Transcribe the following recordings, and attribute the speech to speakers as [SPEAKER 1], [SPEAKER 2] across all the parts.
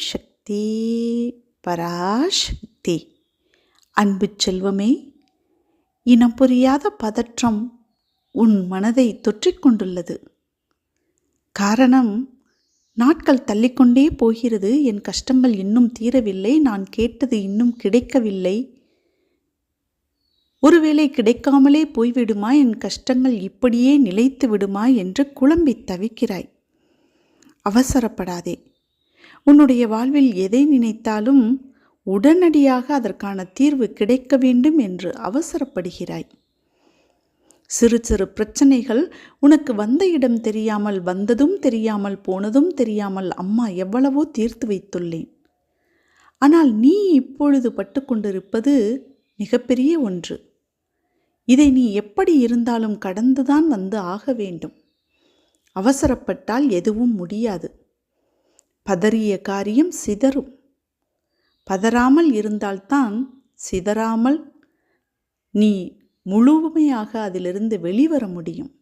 [SPEAKER 1] சக்தி பராசக்தி. அன்பு செல்வமே இனம் புரியாத பதற்றம் உன் மனதை தொற்றிக்கொண்டுள்ளது காரணம் நாட்கள் தள்ளிக்கொண்டே போகிறது. என் கஷ்டங்கள் இன்னும் தீரவில்லை. நான் கேட்டது இன்னும் கிடைக்கவில்லை. ஒருவேளை கிடைக்காமலே போய்விடுமா? என் கஷ்டங்கள் இப்படியே நிலைத்து விடுமா? என்று குழம்பி தவிக்கிறாய். அவசரப்படாதே. உன்னுடைய வாழ்வில் எதை நினைத்தாலும் உடனடியாக அதற்கான தீர்வு கிடைக்க வேண்டும் என்று அவசரப்படுகிறாய். சிறு சிறு பிரச்சனைகள் உனக்கு வந்த இடம் தெரியாமல் வந்ததும் தெரியாமல் போனதும் தெரியாமல் அம்மா எவ்வளவோ தீர்த்து வைத்துள்ளேன். ஆனால் நீ இப்பொழுது பட்டுக்கொண்டிருப்பது மிகப்பெரிய ஒன்று. இதை நீ எப்படி இருந்தாலும் கடந்துதான் வந்து ஆக வேண்டும். அவசரப்பட்டால் எதுவும் முடியாது. பதறிய காரியம் சிதறும். பதறாமல் இருந்தால்தான் சிதறாமல் நீ முழுமையாக அதிலிருந்து வெளிவர முடியும்.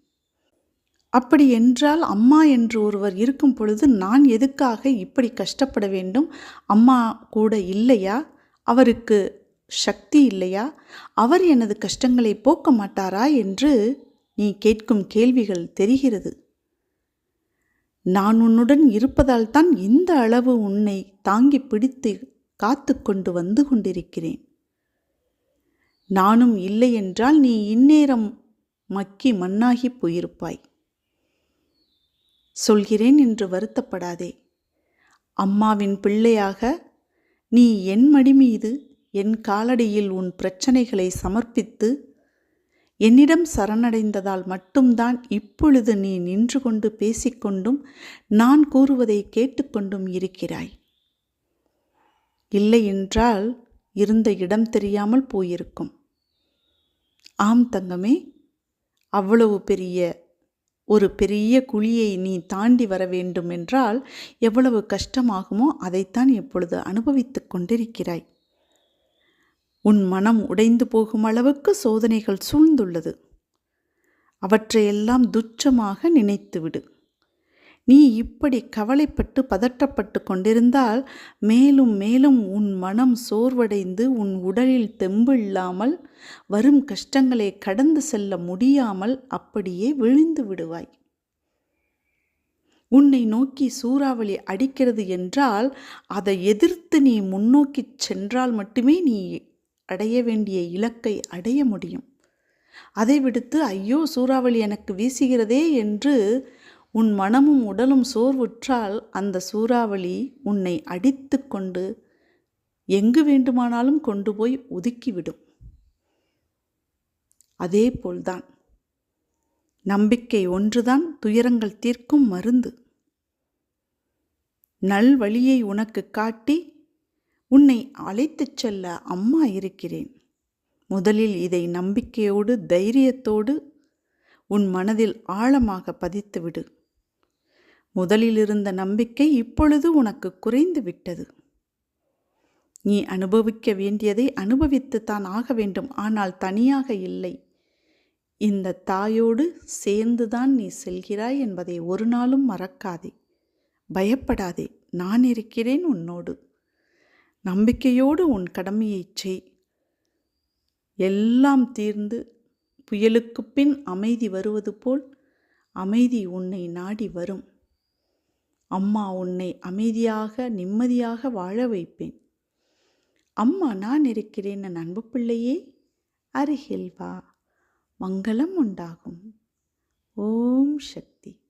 [SPEAKER 1] அப்படி என்றால் அம்மா என்று ஒருவர் இருக்கும் பொழுது நான் எதுக்காக இப்படி கஷ்டப்பட வேண்டும்? அம்மா கூட இல்லையா? அவருக்கு சக்தி இல்லையா? அவர் எனது கஷ்டங்களை போக்க மாட்டாரா? என்று நீ கேட்கும் கேள்விகள் தெரிகிறது. நான் உன்னுடன் இருப்பதால் தான் இந்த அளவு உன்னை தாங்கி பிடித்து காத்து கொண்டு வந்து கொண்டிருக்கிறேன். நானும் இல்லை என்றால் நீ இந்நேரம் மக்கி மண்ணாகி போயிருப்பாய். சொல்கிறேன் என்று வருத்தப்படாதே. அம்மாவின் பிள்ளையாக நீ என் மடி மீது என் காலடியில் உன் பிரச்சனைகளை சமர்ப்பித்து என்னிடம் சரணடைந்ததால் மட்டும்தான் இப்பொழுது நீ நின்று கொண்டு பேசிக்கொண்டும் நான் கூறுவதை கேட்டுக்கொண்டும் இருக்கிறாய். இல்லை என்றால் இருந்த இடம் தெரியாமல் போயிருக்கும். ஆம் தங்கமே அவ்வளவு பெரிய ஒரு பெரிய குழியை நீ தாண்டி வர வேண்டும் என்றால் எவ்வளவு கஷ்டமாகுமோ அதைத்தான் இப்பொழுது அனுபவித்துக் கொண்டிருக்கிறாய். உன் மனம் உடைந்து போகும் அளவுக்கு சோதனைகள் சூழ்ந்துள்ளது. அவற்றையெல்லாம் துச்சமாக நினைத்துவிடு நீ இப்படி கவலைப்பட்டு பதட்டப்பட்டு கொண்டிருந்தால் மேலும் மேலும் உன் மனம் சோர்வடைந்து உன் உடலில் தெம்பு இல்லாமல் வரும் கஷ்டங்களை கடந்து செல்ல முடியாமல் அப்படியே விழுந்து விடுவாய். உன்னை நோக்கி சூறாவளி அடிக்கிறது என்றால் அதை எதிர்த்து நீ முன்னோக்கி சென்றால் மட்டுமே நீ அடைய வேண்டிய இலக்கை அடைய முடியும். அதை விடுத்து ஐயோ சூறாவளி எனக்கு வீசுகிறதே என்று உன் மனமும் உடலும் சோர்வுற்றால் அந்த சூறாவளி உன்னை அடித்து கொண்டு எங்கு வேண்டுமானாலும் கொண்டு போய் ஒதுக்கிவிடும். அதே போல்தான் நம்பிக்கை ஒன்றுதான் துயரங்கள் தீர்க்கும் மருந்து. நல் வழியை உனக்கு காட்டி உன்னை அழைத்துச் செல்ல அம்மா இருக்கிறேன். முதலில் இதை நம்பிக்கையோடு தைரியத்தோடு உன் மனதில் ஆழமாக பதித்துவிடு முதலில் இருந்த நம்பிக்கை இப்பொழுது உனக்கு குறைந்து விட்டது. நீ அனுபவிக்க வேண்டியதை அனுபவித்துத்தான் ஆக வேண்டும். ஆனால் தனியாக இல்லை. இந்த தாயோடு சேர்ந்துதான் நீ செல்கிறாய் என்பதை ஒரு நாளும் மறக்காதே. பயப்படாதே. நான் இருக்கிறேன் உன்னோடு. நம்பிக்கையோடு உன் கடமையைச் செய். எல்லாம் தீர்ந்து புயலுக்கு பின் அமைதி வருவது போல் அமைதி உன்னை நாடி வரும். அம்மா உன்னை அமைதியாக நிம்மதியாக வாழ வைப்பேன். அம்மா நான் இருக்கிறேன் என் அன்பு பிள்ளையே அருகில் வா. மங்களம் உண்டாகும். ஓம் சக்தி.